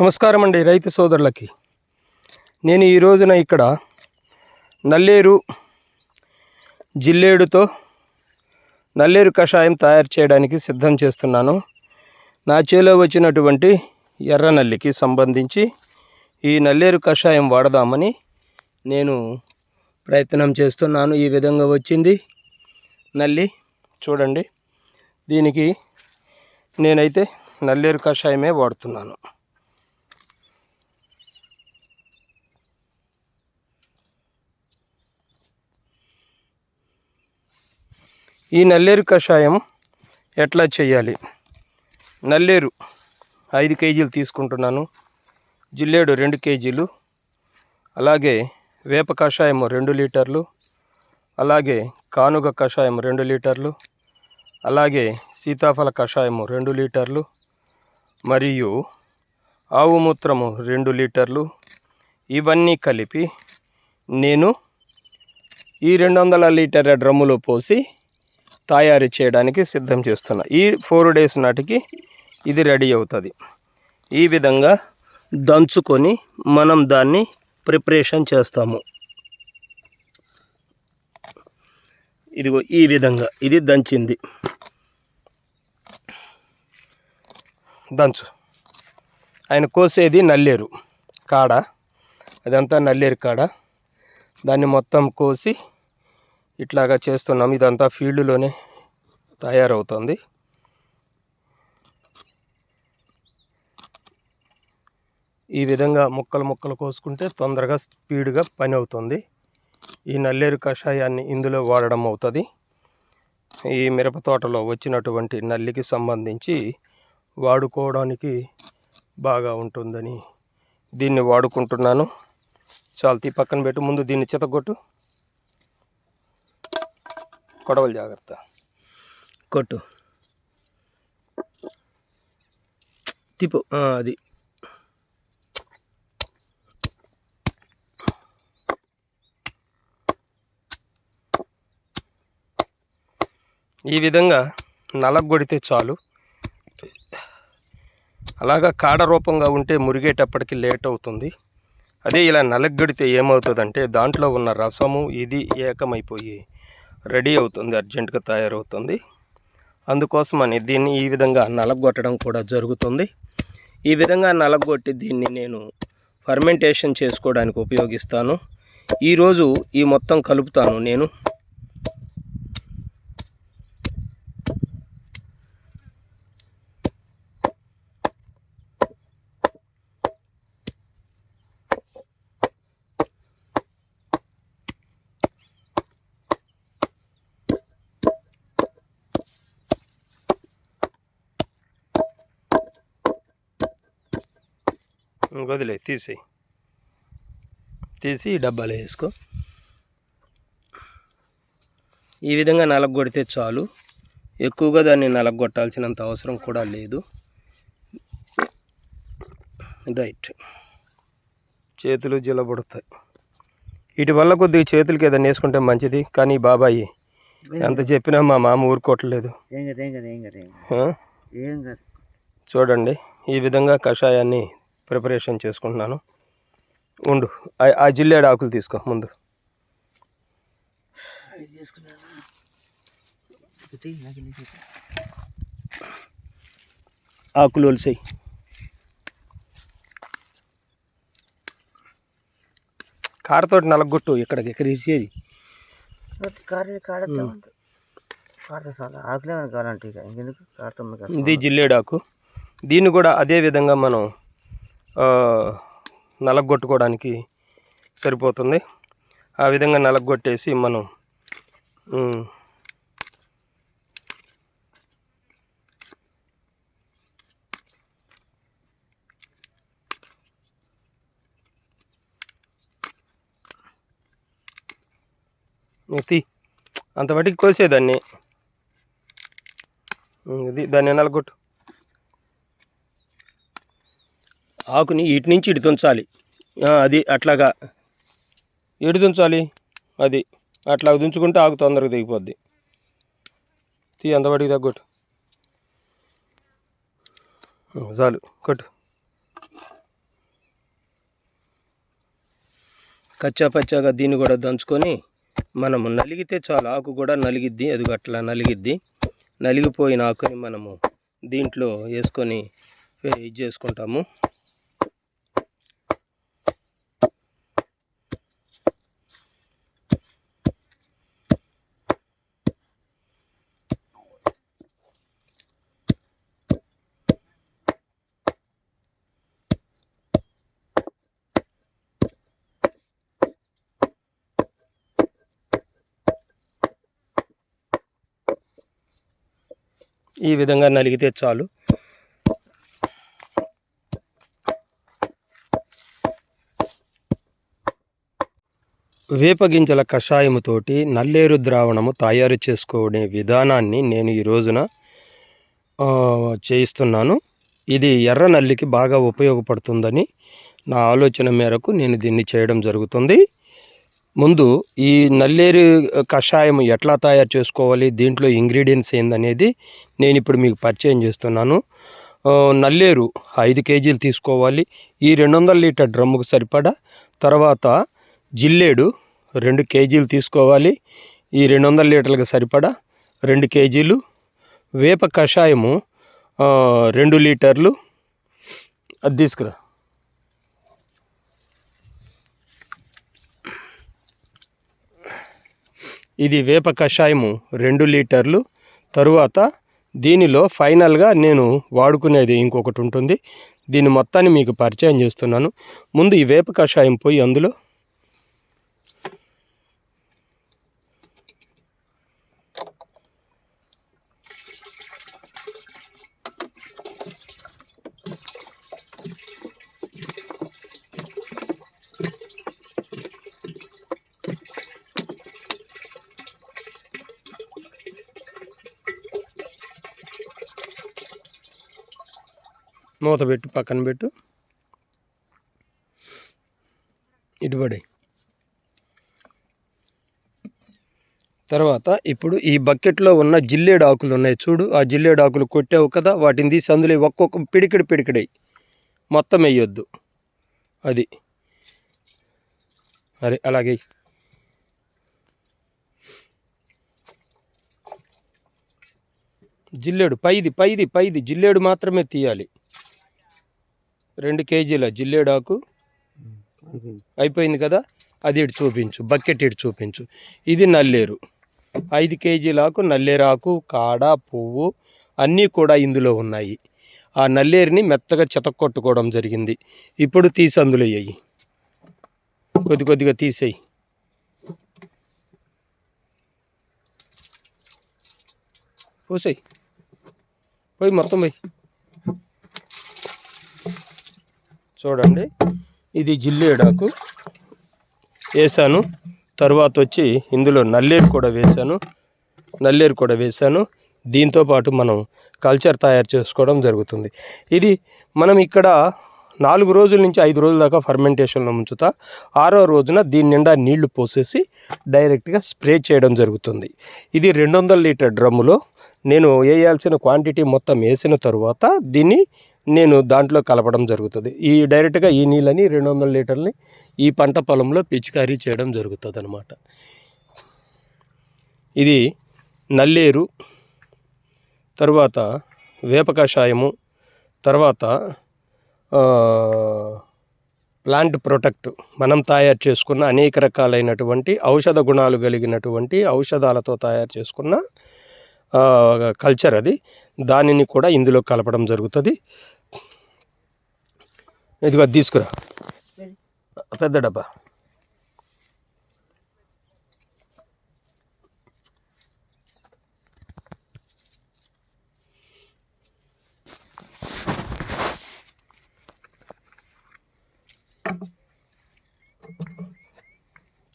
నమస్కారం అండి రైతు సోదరులకి. నేను ఈ రోజున ఇక్కడ నల్లేరు జిల్లేడుతో నల్లేరు కషాయం తయారు చేయడానికి సిద్ధం చేస్తున్నాను. నా చేలో వచ్చినటువంటి ఎర్ర నల్లికి సంబంధించి ఈ నల్లేరు కషాయం వాడదామని నేను ప్రయత్నం చేస్తున్నాను. ఈ విధంగా వచ్చింది నల్లి. చూడండి దీనికి నేనైతే నల్లేరు కషాయమే వాడుతున్నాను. ఈ నల్లేరు కషాయం ఎట్లా చేయాలి? నల్లేరు ఐదు కేజీలు తీసుకుంటున్నాను. జిల్లేడు రెండు కేజీలు. అలాగే వేప కషాయం రెండు లీటర్లు. అలాగే కానుగ కషాయం రెండు లీటర్లు. అలాగే సీతాఫల కషాయం రెండు లీటర్లు. మరియు ఆవు మూత్రము రెండు లీటర్లు. ఇవన్నీ కలిపి నేను ఈ రెండు వందల లీటర్ల డ్రమ్ములో పోసి తయారు చేయడానికి సిద్ధం చేస్తున్నా. ఈ ఫోర్ డేస్ నాటికి ఇది రెడీ అవుతుంది. ఈ విధంగా దంచుకొని మనం దాన్ని ప్రిపరేషన్ చేస్తాము. ఇదిగో ఈ విధంగా ఇది దంచింది. దంచు. ఆయన కోసేది నల్లేరు కాడ. అదంతా నల్లేరు కాడ. దాన్ని మొత్తం కోసి ఇట్లాగా చేస్తున్నాం. ఇదంతా ఫీల్డ్లోనే తయారవుతుంది. ఈ విధంగా ముక్కలు ముక్కలు కోసుకుంటే తొందరగా స్పీడ్గా పని అవుతుంది. ఈ నల్లేరు కషాయాన్ని ఇందులో వాడడం అవుతుంది. ఈ మిరప తోటలో వచ్చినటువంటి నల్లికి సంబంధించి వాడుకోవడానికి బాగా ఉంటుందని దీన్ని వాడుకుంటున్నాను. చాలా తీ పక్కన పెట్టు. ముందు దీన్ని చితగొట్టు కొడవలు జాగ్రత్త. కొట్టు. తిప్పు. అది. ఈ విధంగా నలగొడితే చాలు. అలాగా కాడ రూపంగా ఉంటే మురిగేటప్పటికి లేట్ అవుతుంది. అదే ఇలా నలగొడితే ఏమవుతుందంటే దాంట్లో ఉన్న రసము ఇది ఏకమైపోయి రెడీ అవుతుంది అర్జెంటుగా తయారవుతుంది. అందుకోసమని దీన్ని ఈ విధంగా నలగొట్టడం కూడా జరుగుతుంది. ఈ విధంగా నలగొట్టి దీన్ని నేను ఫర్మెంటేషన్ చేసుకోవడానికి ఉపయోగిస్తాను. ఈరోజు ఈ మొత్తం కలుపుతాను నేను. వదిలే తీసేయి. తీసి డబ్బాలో వేసుకో. ఈ విధంగా నలగొడితే చాలు. ఎక్కువగా దాన్ని నలగొట్టాల్సినంత అవసరం కూడా లేదు. రైట్. చేతులు జిలబడుతాయి వీటి వల్ల కొద్దిగా చేతులకి ఏదైనా వేసుకుంటే మంచిది కానీ బాబాయి ఎంత చెప్పినా మా మామ ఊరుకోవట్లేదు. చూడండి ఈ విధంగా కషాయాన్ని ప్రిపరేషన్ చేసుకుంటున్నాను. ఉండు. ఆ- జిల్లేడు ఆకులు తీసుకో ముందు. ఆకులు ఒలిసాయి. కాడతోటి నలగొట్టు ఇక్కడికి ఇక్కడ ఇచ్చేది ఇది జిల్లేడు ఆకు. దీన్ని కూడా అదే విధంగా మనం నలగొట్టుకోవడానికి సరిపోతుంది. ఆ విధంగా నలగొట్టేసి మనం ఉమ్, నువ్వు తీ కోసేదాన్ని. ఇది దాన్ని నలగొట్టు. ఆకుని ఇటు నుంచి ఇటు తుంచాలి. అది అట్లాగా ఇటు తుంచాలి? అది అట్లా దుంచుకుంటే ఆకు తొందరగా దిగిపోద్ది తీ అంతవాడికి తగ్గొట్టు. చాలు కొట్టు. కచ్చా పచ్చాగా దీన్ని కూడా దంచుకొని మనము నలిగితే చాలు ఆకు కూడా నలిగిద్ది అది అట్లా నలిగిద్ది. నలిగిపోయిన ఆకుని మనము దీంట్లో వేసుకొని ఇది చేసుకుంటాము. ఈ విధంగా నలిగితే చాలు. వేపగింజల కషాయముతోటి నల్లేరు ద్రావణము తయారు చేసుకునే విధానాన్ని నేను ఈ రోజున చేయిస్తున్నాను. ఇది ఎర్ర నల్లికి బాగా ఉపయోగపడుతుందని నా ఆలోచన మేరకు నేను దీన్ని చేయడం జరుగుతుంది. ముందు ఈ నల్లేరు కషాయం ఎట్లా తయారు చేసుకోవాలి దీంట్లో ఇంగ్రీడియంట్స్ ఏందనేది నేను ఇప్పుడు మీకు పరిచయం చేస్తున్నాను. నల్లేరు ఐదు కేజీలు తీసుకోవాలి. ఈ రెండు వందల లీటర్ డ్రమ్ముకు సరిపడా తర్వాత జిల్లేడు రెండు కేజీలు తీసుకోవాలి. ఈ రెండు వందల లీటర్లకు సరిపడా రెండు కేజీలు. వేప కషాయము రెండు లీటర్లు. అది తీసుకురా. ఇది వేప కషాయము రెండు లీటర్లు. తరువాత దీనిలో ఫైనల్గా నేను వాడుకునేది ఇంకొకటి ఉంటుంది. దీని మొత్తాన్ని మీకు పరిచయం చేస్తున్నాను. ముందు ఈ వేప కషాయం పోయి అందులో మూత పెట్టు పక్కన పెట్టు. ఇటుబడి తర్వాత ఇప్పుడు ఈ బకెట్లో ఉన్న జిల్లేడు ఆకులు ఉన్నాయి చూడు. ఆ జిల్లేడు ఆకులు కొట్టావు కదా వాటిని తీసి అందులో ఒక్కొక్క పిడికిడి పిడికిడై. మొత్తం వేయొద్దు. అది. అరే అలాగే. జిల్లేడు పైది పైది పైది. జిల్లేడు మాత్రమే తీయాలి. రెండు కేజీల జిల్లేడాకు అయిపోయింది కదా? అది ఇటు చూపించు బకెట్ ఇటు చూపించు. ఇది నల్లేరు. ఐదు కేజీలకు నల్లేరాకు కాడ పువ్వు అన్నీ కూడా ఇందులో ఉన్నాయి. ఆ నల్లేరుని మెత్తగా చెతక్కొట్టుకోవడం జరిగింది. ఇప్పుడు తీసి అందులో వేయి కొద్ది కొద్దిగా తీసేయి. పోసేయి. పోయి మొత్తం పోయి. చూడండి. ఇది జిల్లేడాకు వేసాను తర్వాత వచ్చి ఇందులో నల్లేరు కూడా వేశాను. నల్లేరు కూడా వేశాను. దీంతో పాటు మనం కల్చర్ తయారు చేసుకోవడం జరుగుతుంది. ఇది మనం ఇక్కడ నాలుగు రోజుల నుంచి ఐదు రోజుల దాకా ఫర్మెంటేషన్లో ఉంచుతా ఆరో రోజున దీని నిండా నీళ్ళు పోసేసి డైరెక్ట్గా స్ప్రే చేయడం జరుగుతుంది. ఇది రెండు వందల లీటర్ డ్రమ్ములో నేను వేయాల్సిన క్వాంటిటీ మొత్తం వేసిన తర్వాత దీన్ని నేను దాంట్లో కలపడం జరుగుతుంది. ఈ డైరెక్ట్గా ఈ నీళ్ళని రెండు వందల లీటర్ని ఈ పంట పొలంలో పిచికారీ చేయడం జరుగుతుంది అనమాట ఇది నల్లేరు తర్వాత వేప కషాయము తర్వాత ప్లాంట్ ప్రొటెక్ట్ మనం తయారు చేసుకున్న అనేక రకాలైనటువంటి ఔషధ గుణాలు కలిగినటువంటి ఔషధాలతో తయారు చేసుకున్న కల్చర్ అది. దానిని కూడా ఇందులో కలపడం జరుగుతుంది. ఇదిగో తీసుకురా. పెద్ద డబ్బా.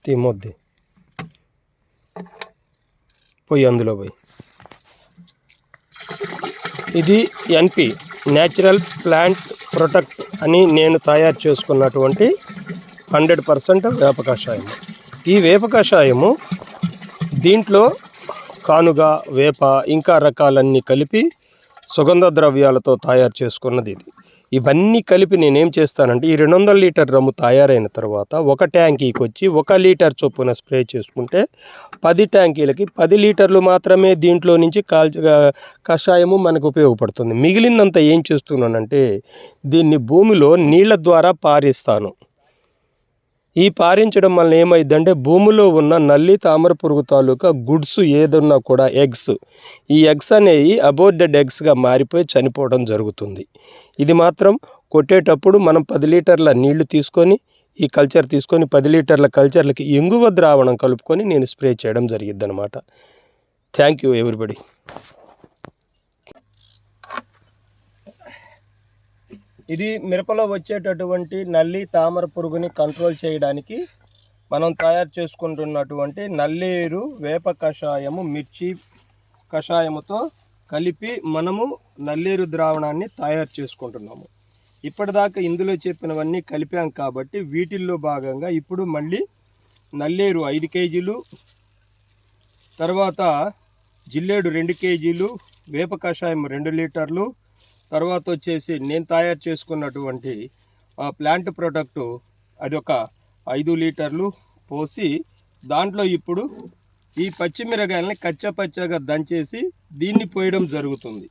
తీమొద్ది పోయి అందులో పోయి. ఇది ఎన్పి న్యాచురల్ ప్లాంట్ ప్రొటెక్ట్ అని నేను తయారు చేసుకున్నటువంటి హండ్రెడ్ పర్సెంట్ వేప కషాయం ఈ వేప కషాయము దీంట్లో కానుగ వేప ఇంకా రకాలన్నీ కలిపి సుగంధ ద్రవ్యాలతో తయారు చేసుకున్నది ఇది. ఇవన్నీ కలిపి నేనేం చేస్తానంటే ఈ రెండు వందల లీటర్ రమ్ము తయారైన తర్వాత ఒక ట్యాంకీకి వచ్చి ఒక లీటర్ చొప్పున స్ప్రే చేసుకుంటే పది ట్యాంకీలకి పది లీటర్లు మాత్రమే దీంట్లో నుంచి కాల్చ కషాయము మనకు ఉపయోగపడుతుంది. మిగిలిందంతా ఏం చేస్తున్నానంటే దీన్ని భూమిలో నీళ్ళ ద్వారా పారిస్తాను. ఈ పారించడం వల్ల ఏమైందంటే భూమిలో ఉన్న నల్లి తామర పురుగు తాలూకా గుడ్స్ ఏదన్నా కూడా ఎగ్స్ ఈ ఎగ్స్ అనేవి అబోర్డెడ్ ఎగ్స్గా మారిపోయి చనిపోవడం జరుగుతుంది. ఇది మాత్రం కొట్టేటప్పుడు మనం పది లీటర్ల నీళ్ళు తీసుకొని ఈ కల్చర్ తీసుకొని పది లీటర్ల కల్చర్లకి ఎంగువ ద్రావణం కలుపుకొని నేను స్ప్రే చేయడం జరిగిద్దనమాట థ్యాంక్ యూ ఎవ్రీబడి ఇది మిరపలో వచ్చేటటువంటి నల్లి తామర పురుగుని కంట్రోల్ చేయడానికి మనం తయారు చేసుకుంటున్నటువంటి నల్లేరు వేప కషాయము మిర్చి కషాయముతో కలిపి మనము నల్లేరు ద్రావణాన్ని తయారు చేసుకుంటున్నాము. ఇప్పటిదాకా ఇందులో చెప్పినవన్నీ కలిపాం కాబట్టి వీటిల్లో భాగంగా ఇప్పుడు మళ్ళీ నల్లేరు ఐదు కేజీలు తర్వాత జిల్లేడు రెండు కేజీలు వేప కషాయం రెండు లీటర్లు తర్వాత వచ్చేసి నేను తయారు చేసుకున్నటువంటి ఆ ప్లాంట్ ప్రొడక్టు అది ఒక ఐదు లీటర్లు పోసి దాంట్లో ఇప్పుడు ఈ పచ్చిమిరకాయలని కచ్చపచ్చగా దంచేసి దీన్ని పోయడం జరుగుతుంది.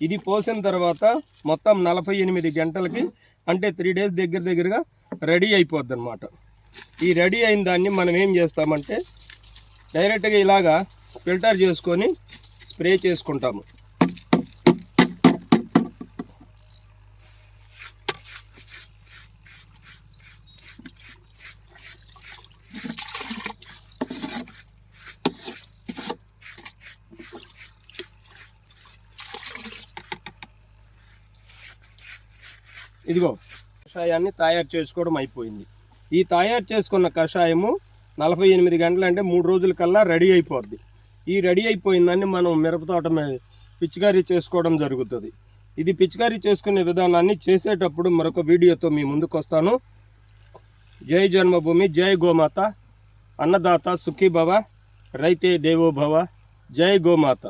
ఇది పోసిన తర్వాత మొత్తం నలభై ఎనిమిది గంటలకి అంటే త్రీ డేస్ దగ్గర దగ్గరగా రెడీ అయిపోద్ది అనమాట ఈ రెడీ అయిన దాన్ని మనం ఏం చేస్తామంటే డైరెక్ట్గా ఇలాగా ఫిల్టర్ చేసుకొని స్ప్రే చేసుకుంటాము ఇదిగో కషాయాన్ని తయారు చేసుకోవడం అయిపోయింది. ఈ తయారు చేసుకున్న కషాయము నలభై ఎనిమిది గంటలు అంటే మూడు రోజుల కల్లా రెడీ అయిపోద్ది. ఈ రెడీ అయిపోయిందాన్ని మనం మిరపతోట మీద పిచికారీ చేసుకోవడం జరుగుతుంది. ఇది పిచికారీ చేసుకునే విధానాన్ని చేసేటప్పుడు మరొక వీడియోతో మీ ముందుకు వస్తాను. జై జన్మభూమి జై గోమాత. అన్నదాత సుఖీభవ రైతే దేవోభవ జై గోమాత.